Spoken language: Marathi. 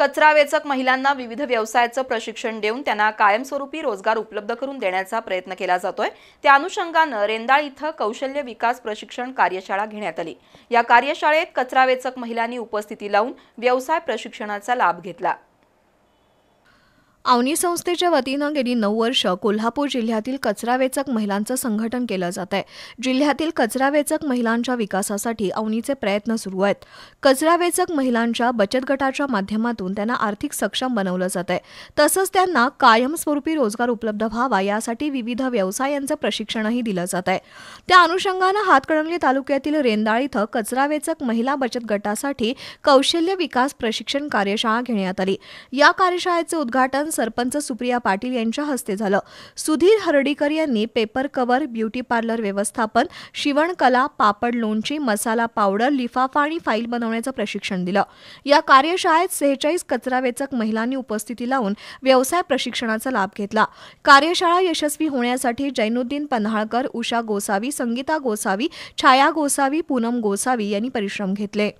कचरा वेचक महिलांना विविध व्यवसायाचं प्रशिक्षण देऊन त्यांना कायमस्वरूपी रोजगार उपलब्ध करून देण्याचा प्रयत्न केला जातोय. त्या अनुषंगानं रेंदाळ इथं कौशल्य विकास प्रशिक्षण कार्यशाळा घेण्यात आली. या कार्यशाळेत कचरा वेचक महिलांनी उपस्थिती लावून व्यवसाय प्रशिक्षणाचा लाभ घेतला. अवनी संस्थेच्या वतीनं गेली नऊ वर्ष कोल्हापूर जिल्ह्यातील कचरावेचक महिलांचं संघटन केलं जात आहे. जिल्ह्यातील कचरावेचक महिलांच्या विकासासाठी अवनीचे प्रयत्न सुरू आहेत. कचरावेचक महिलांच्या बचत गटाच्या माध्यमातून त्यांना आर्थिक सक्षम बनवलं जात आहे. तसंच त्यांना कायमस्वरूपी रोजगार उपलब्ध व्हावा यासाठी विविध व्यवसायांचं प्रशिक्षणही दिलं जात आहे. त्या अनुषंगानं हातकणंगले तालुक्यातील रेंदाळ इथं कचरावेचक महिला बचत गटासाठी कौशल्य विकास प्रशिक्षण कार्यशाळा घेण्यात आली. या कार्यशाळेचे उद्घाटन सरपंच सुप्रिया पाटील यांच्या हस्ते झालं. सुधीर हर्डीकर यांनी पेपर कव्हर ब्युटी पार्लर व्यवस्थापन शिवणकला पापड लोणची मसाला पावडर लिफाफा आणि फाईल बनवण्याचं प्रशिक्षण दिलं. या कार्यशाळेत सेहेचाळीस कचरावेचक महिलांनी उपस्थिती लावून व्यवसाय प्रशिक्षणाचा लाभ घेतला. कार्यशाळा यशस्वी होण्यासाठी जैनुद्दीन पन्हाळकर उषा गोसावी संगीता गोसावी छाया गोसावी पूनम गोसावी यांनी परिश्रम घेतले.